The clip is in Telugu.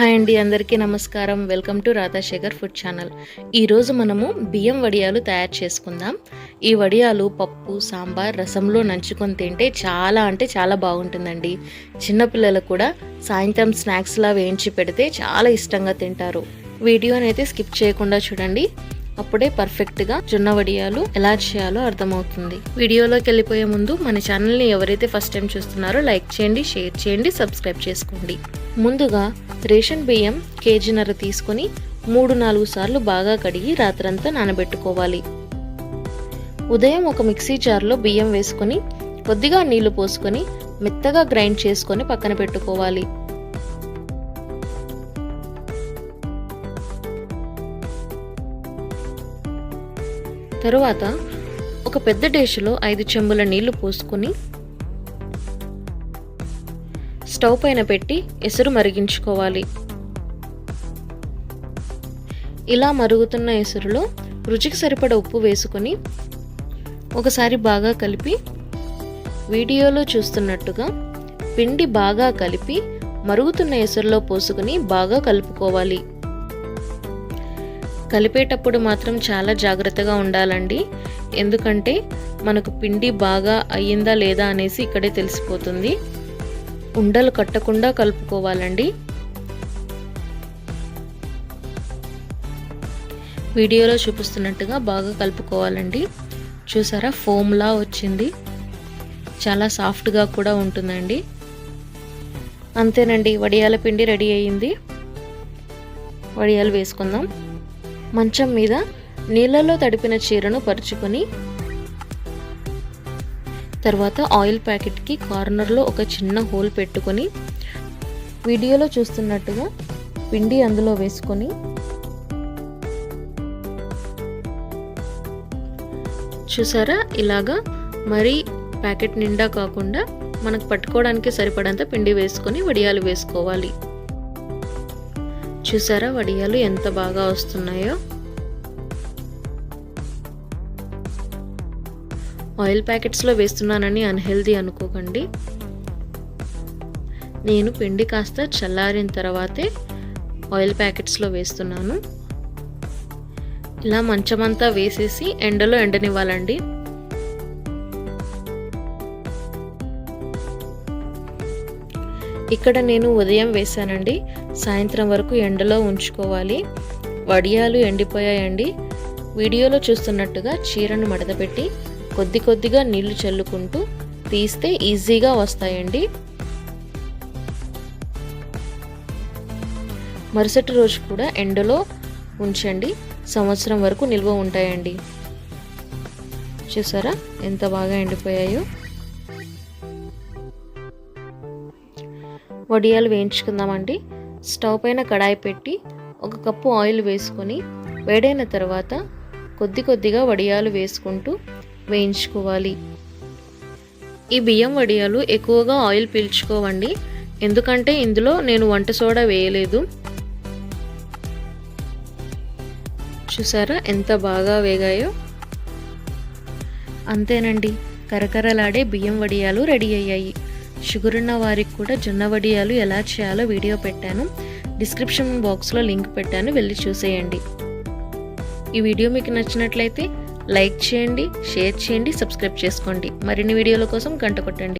హాయ్ అండి అందరికీ నమస్కారం. Welcome to Radhashekar food channel. ఈరోజు మనము బియ్యం వడియాలు తయారు చేసుకుందాం. ఈ వడియాలు పప్పు సాంబార్ రసంలో నంచుకొని తింటే చాలా అంటే చాలా బాగుంటుందండి. చిన్నపిల్లలు కూడా సాయంత్రం స్నాక్స్లా వేయించి పెడితే చాలా ఇష్టంగా తింటారు. వీడియోని అయితే స్కిప్ చేయకుండా చూడండి. అప్పుడే పర్ఫెక్ట్గా జొన్న వడియాలు ఎలా చేయాలో అర్థమవుతుంది. వీడియోలోకి వెళ్ళిపోయే ముందు మన ఛానల్ని ఎవరైతే ఫస్ట్ టైం చూస్తున్నారో లైక్ చేయండి షేర్ చేయండి సబ్స్క్రైబ్ చేసుకోండి. ముందుగా రేషన్ బియ్యం కేజీన్నర తీసుకొని మూడు నాలుగు సార్లు బాగా కడిగి రాత్రంతా నానబెట్టుకోవాలి. ఉదయం ఒక మిక్సీ జార్లో బియ్యం వేసుకొని కొద్దిగా నీళ్ళు పోసుకొని మెత్తగా గ్రైండ్ చేసుకొని పక్కన పెట్టుకోవాలి. తరువాత ఒక పెద్ద డేష్లో ఐదు చెంబుల నీళ్ళు పోసుకొని స్టవ్ పైన పెట్టి ఎసురు మరిగించుకోవాలి. ఇలా మరుగుతున్న ఎసురులో రుచికి సరిపడ ఉప్పు వేసుకొని ఒకసారి బాగా కలిపి వీడియోలో చూస్తున్నట్టుగా పిండి బాగా కలిపి మరుగుతున్న ఎసురులో పోసుకుని బాగా కలుపుకోవాలి. కలిపేటప్పుడు మాత్రం చాలా జాగ్రత్తగా ఉండాలండి. ఎందుకంటే మనకు పిండి బాగా అయ్యిందా లేదా అనేసి ఇక్కడే తెలిసిపోతుంది. ఉండలు కట్టకుండా కలుపుకోవాలండి. వీడియోలో చూపిస్తున్నట్టుగా బాగా కలుపుకోవాలండి. చూసారా ఫోమ్లా వచ్చింది. చాలా సాఫ్ట్గా కూడా ఉంటుందండి. అంతేనండి వడియాల పిండి రెడీ అయ్యింది. వడియాలు వేసుకుందాం. మంచం మీద నీళ్ళలో తడిపిన చీరను పరుచుకొని తర్వాత ఆయిల్ ప్యాకెట్కి కార్నర్లో ఒక చిన్న హోల్ పెట్టుకొని వీడియోలో చూస్తున్నట్టుగా పిండి అందులో వేసుకొని చూసారా? ఇలాగా మరీ ప్యాకెట్ నిండా కాకుండా మనకు పట్టుకోవడానికి సరిపడంత పిండి వేసుకొని వడియాలు వేసుకోవాలి. చూసారా? వడియాలు ఎంత బాగా వస్తున్నాయో? ఆయిల్ ప్యాకెట్స్లో వేస్తున్నానని అన్హెల్దీ అనుకోకండి. నేను పిండి కాస్త చల్లారిన తర్వాతే ఆయిల్ ప్యాకెట్స్లో వేస్తున్నాను. ఇలా మంచమంతా వేసేసి ఎండలో ఎండనివ్వాలండి. ఇక్కడ నేను ఉదయం వేసానండి సాయంత్రం వరకు ఎండలో ఉంచుకోవాలి. వడియాలు ఎండిపోయాయండి. వీడియోలో చూస్తున్నట్టుగా చీరను మడతపెట్టి కొద్ది కొద్దిగా నీళ్ళు చల్లుకుంటూ తీస్తే ఈజీగా వస్తాయండి. మరుసటి రోజు కూడా ఎండలో ఉంచండి. సంవత్సరం వరకు నిల్వ ఉంటాయండి. చూసారా? ఎంత బాగా ఎండిపోయాయో. వడియాలు వేయించుకుందామండి. స్టవ్ పైన కడాయి పెట్టి ఒక కప్పు ఆయిల్ వేసుకొని వేడైన తర్వాత కొద్ది కొద్దిగా వడియాలు వేసుకుంటూ వేయించుకోవాలి. ఈ బియ్యం వడియాలు ఎక్కువగా ఆయిల్ పీల్చుకోవండి. ఎందుకంటే ఇందులో నేను వంట సోడా వేయలేదు. చూసారా ఎంత బాగా వేగాయో? అంతేనండి. కరకరలాడే బియ్యం వడియాలు రెడీ అయ్యాయి. షుగర్ ఉన్న వారికి కూడా జొన్న వడియాలు ఎలా చేయాలో వీడియో పెట్టాను. డిస్క్రిప్షన్ బాక్స్లో లింక్ పెట్టాను. వెళ్ళి చూసేయండి. ఈ వీడియో మీకు నచ్చినట్లయితే లైక్ చేయండి షేర్ చేయండి సబ్స్క్రైబ్ చేసుకోండి. మరిన్ని వీడియోల కోసం గంట కొట్టండి.